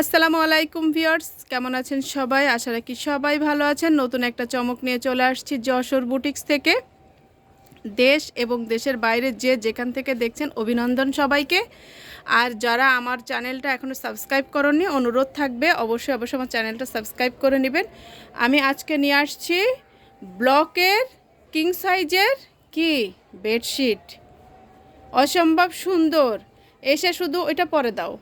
আসসালামু আলাইকুম ভিউয়ার্স, কেমন আছেন সবাই? আশা রাখি সবাই ভালো আছেন। নতুন একটা চমক নিয়ে চলে আসছি যশোর বুটিক্স থেকে। দেশ এবং দেশের বাইরে যে যেখান থেকে দেখছেন, অভিনন্দন সবাইকে। আর যারা আমার চ্যানেলটা এখনও সাবস্ক্রাইব করেননি অনুরোধ থাকবে অবশ্যই অবশ্যই আমার চ্যানেলটা সাবস্ক্রাইব করে নেবেন। আমি আজকে নিয়ে আসছি ব্লকের কিং সাইজের কি? বেডশিট। অসম্ভব সুন্দর। এসে শুধু ওইটা পরে দাও।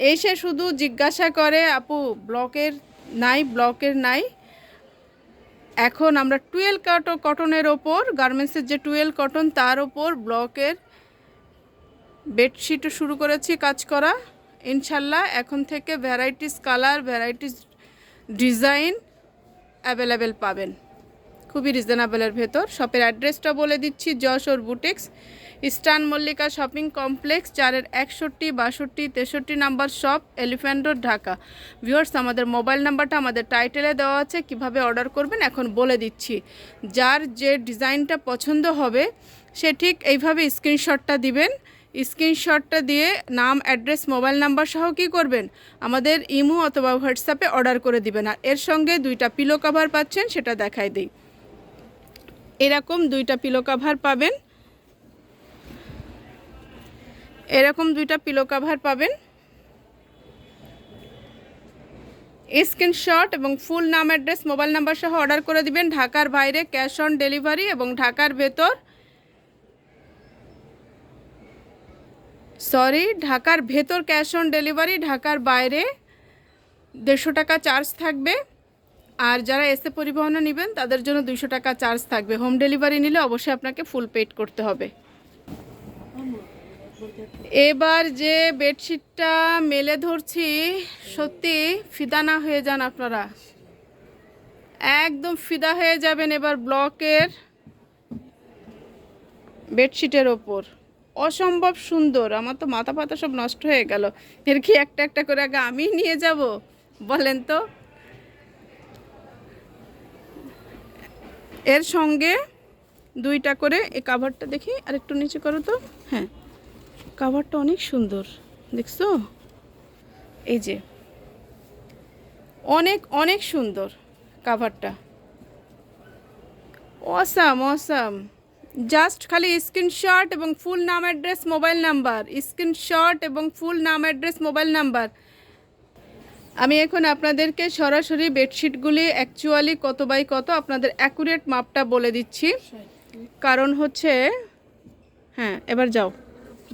এসে শুধু জিজ্ঞাসা করে, আপু, ব্লকের নাই ব্লকের নাই। এখন আমরা টুয়েলভ কটন কটনের ওপর, গার্মেন্টসের যে টুয়েলভ কটন, তার ওপর ব্লকের বেডশিটও শুরু করেছি কাজ করা। ইনশাল্লাহ এখন থেকে varieties colour, varieties design available পাবেন। খুবই রিজনেবলের ভেতর। শপের অ্যাড্রেসটা বলে দিচ্ছি, Jessore boutiques, eastern Mallika shopping complex, চারের একষট্টি, বাষট্টি, তেষট্টি number shop, elephant road, Dhaka. Viewers, আমাদের মোবাইল নাম্বারটা আমাদের টাইটেলে দেওয়া আছে, কীভাবে অর্ডার করবেন এখন বলে দিচ্ছি। যার যে ডিজাইনটা পছন্দ হবে, সে ঠিক এইভাবে স্ক্রিনশটটা দিবেন। স্ক্রিনশটটা দিয়ে নাম, অ্যাড্রেস, মোবাইল নাম্বার সহ কী করবেন? আমাদের ইমো অথবা হোয়াটসঅ্যাপে অর্ডার করে দিবেন। আর এর সঙ্গে দুইটা পিলো কভার পাচ্ছেন, সেটা দেখাই দিই। এরকম দুইটা পিলো কাভার পাবেন। এরকম দুইটা পিলো কাভার পাবেন। স্ক্রিনশট এবং ফুল নাম অ্যাড্রেস মোবাইল নাম্বার সহ অর্ডার করে দিবেন ঢাকার বাইরে ক্যাশ অন ডেলিভারি এবং ঢাকার ভেতর। সরি ঢাকার ভেতর ক্যাশ অন ডেলিভারি ঢাকার বাইরে। দেড়শো টাকা চার্জ থাকবে। আর যারা এসে পরিবহনে নেবেন, তাদের জন্য দুইশো টাকা চার্জ থাকবে। হোম ডেলিভারি নিলে অবশ্যই আপনাকে ফুল পেড করতে হবে। এবার যে বেডশিটটা মেলে ধরছি, সত্যি ফিদা না হয়ে যান আপনারা। একদম ফিদা হয়ে যাবেন এবার ব্লকের বেডশিটের ওপর। অসম্ভব সুন্দর, আমার তো মাথা পাতা সব নষ্ট হয়ে গেল। এর কি একটা একটা করে আগে আমি নিয়ে যাব? বলেন তো। এর সঙ্গে দুইটা করে এই কাভারটা দেখি আর একটু নিচে করো তো। হ্যাঁ কাভারটা অনেক সুন্দর, দেখছ? এই যে, অনেক অনেক সুন্দর কাভারটা অসাম অসাম জাস্ট খালি স্ক্রিনশট এবং ফুল নাম অ্যাড্রেস মোবাইল নাম্বার স্ক্রিনশট এবং ফুল নাম অ্যাড্রেস মোবাইল নাম্বার আমি এখন আপনাদেরকে সরাসরি বেডশিটগুলি অ্যাকচুয়ালি কত বাই কত আপনাদের অ্যাকুরেট মাপটা বলে দিচ্ছি। কারণ হচ্ছে হ্যাঁ এবার যাও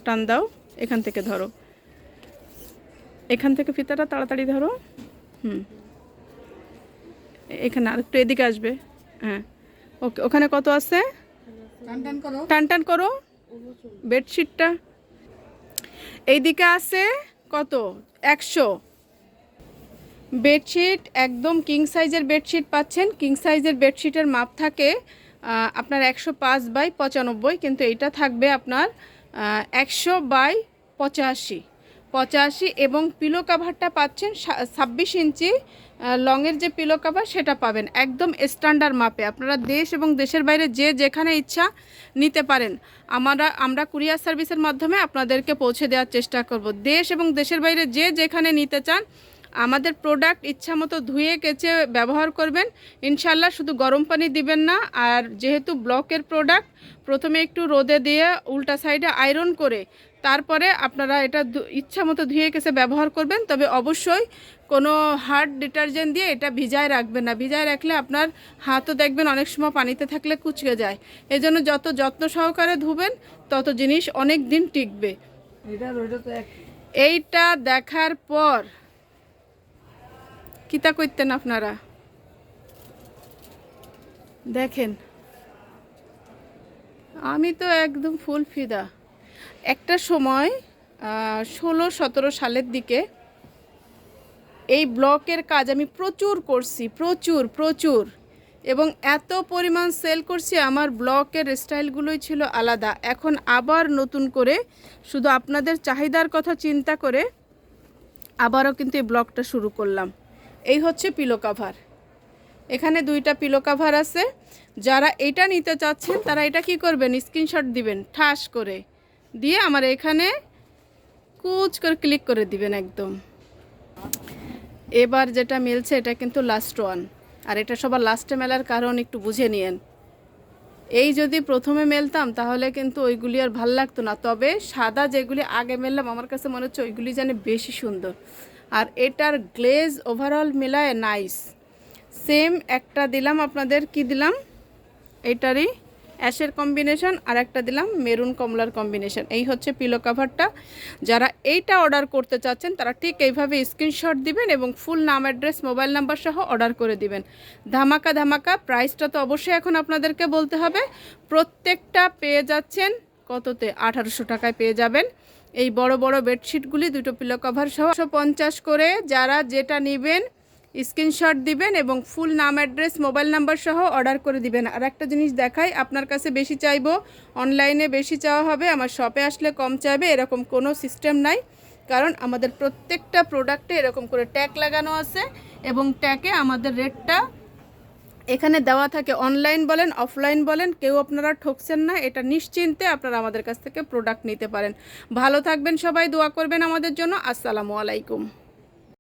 টান দাও এখান থেকে ধরো। এখান থেকে ফিতাটা তাড়াতাড়ি ধরো। হুম। এখানে আর একটু এদিকে আসবে। হ্যাঁ। ওকে ওখানে কত আছে? টান টান করো। বেডশিটটা। এইদিকে আছে কত? একশো। বেডশিট একদম কিং সাইজের বেডশিট পাচ্ছেন। কিং সাইজের বেডশিটের মাপ থাকে আপনার একশো পাঁচ বাই পঁচানব্বই, কিন্তু এটা থাকবে আপনার একশো বাই পঁচাশি। পঁচাশি এবং পিলো কাভারটা পাচ্ছেন ছাব্বিশ ইঞ্চি লংয়ের যে পিলো কাভার সেটা পাবেন। একদম স্ট্যান্ডার্ড মাপে। আপনারা দেশ এবং দেশের বাইরে যে যেখানে ইচ্ছা নিতে পারেন। আমরা আমরা কুরিয়ার সার্ভিসের মাধ্যমে আপনাদেরকে পৌঁছে দেওয়ার চেষ্টা করব। দেশ এবং দেশের বাইরে যে যেখানে নিতে চান আমাদের প্রোডাক্ট ইচ্ছা মতো ধুয়ে কেচে ব্যবহার করবেন। ইনশাল্লাহ শুধু গরম পানি দিবেন না আর যেহেতু ব্লকের প্রোডাক্ট প্রথমে একটু রোদে দিয়ে উল্টা সাইডে আয়রন করে তারপরে আপনারা এটা ইচ্ছা মতো ধুয়ে কেসে ব্যবহার করবেন। তবে অবশ্যই কোনো হার্ড ডিটারজেন্ট দিয়ে এটা ভিজায় রাখবেন না। ভিজায় রাখলে আপনার হাতও দেখবেন অনেক সময় পানিতে থাকলে কুচকে যায়। এজন্য যত যত্ন সহকারে ধুবেন তত জিনিস অনেক দিন টিকবে। এইটা দেখার পর কিতা করতেন আপনারা? দেখেন, আমি তো একদম ফুল ফিদা। একটা সময় ষোলো সতেরো সালের দিকে এই ব্লকের কাজ আমি প্রচুর করছি, প্রচুর প্রচুর। এবং এত পরিমাণ সেল করছি, আমার ব্লকের স্টাইলগুলোই ছিল আলাদা। এখন আবার নতুন করে শুধু আপনাদের চাহিদার কথা চিন্তা করে আবারও কিন্তু এই ব্লগটা শুরু করলাম। এই হচ্ছে পিলো কাভার এখানে দুইটা পিলো কাভার আছে। যারা এটা নিতে চাচ্ছেন, তারা এটা কি করবেন? স্ক্রিনশট দিবেন, ঠাস করে। দিয়ে আমার এখানে কুচ করে ক্লিক করে দিবেন একদম। এবার যেটা মিলছে, এটা কিন্তু লাস্ট ওয়ান আর এটা সবার লাস্টে মেলার কারণ, একটু বুঝে নিয়েন। এই যদি প্রথমে মেলতাম, তাহলে কিন্তু ওইগুলি আর ভালো লাগতো না। তবে সাদা যেগুলি আগে মেললাম, আমার কাছে মনে হচ্ছে ওইগুলি যেন বেশি সুন্দর। আর এটার গ্লেজ ওভারঅল মেলায় নাইস সেম একটা দিলাম, আপনাদের কি দিলাম? এটারই অ্যাশের কম্বিনেশন আর একটা দিলাম মেরুন কমলার কম্বিনেশন এই হচ্ছে পিলো কাভারটা যারা এইটা অর্ডার করতে চাচ্ছেন, তারা ঠিক এইভাবে স্ক্রিনশট দিবেন এবং ফুল নাম অ্যাড্রেস মোবাইল নাম্বার সহ অর্ডার করে দিবেন। ধামাকা ধামাকা প্রাইসটা তো অবশ্যই এখন আপনাদেরকে বলতে হবে। প্রত্যেকটা পেয়ে যাচ্ছেন কততে আঠারোশো টাকায় পেয়ে যাবেন। এই বড় বড় বেডশিটগুলি দুটো পিলো কভার সহ পঞ্চাশ করে যারা যেটা নেবেন স্ক্রিনশট দিবেন এবং ফুল নাম অ্যাড্রেস মোবাইল নাম্বার সহ অর্ডার করে দিবেন। আর একটা জিনিস দেখাই, আপনার কাছে বেশি চাইব অনলাইনে বেশি চাওয়া হবে, আমার শপে আসলে কম চাইবে, এরকম কোনো সিস্টেম নাই। কারণ আমাদের প্রত্যেকটা প্রোডাক্টে এরকম করে ট্যাগ লাগানো আছে এবং ট্যাগে আমাদের রেটটা এখানে দেওয়া থাকে অনলাইন বলেন অফলাইন বলেন, কেউ আপনারা ঠকছেন না, এটা নিশ্চিন্তে আপনারা আমাদের কাছ থেকে প্রোডাক্ট নিতে পারেন। ভালো থাকবেন সবাই, দোয়া করবেন আমাদের জন্য। আসসালামু আলাইকুম।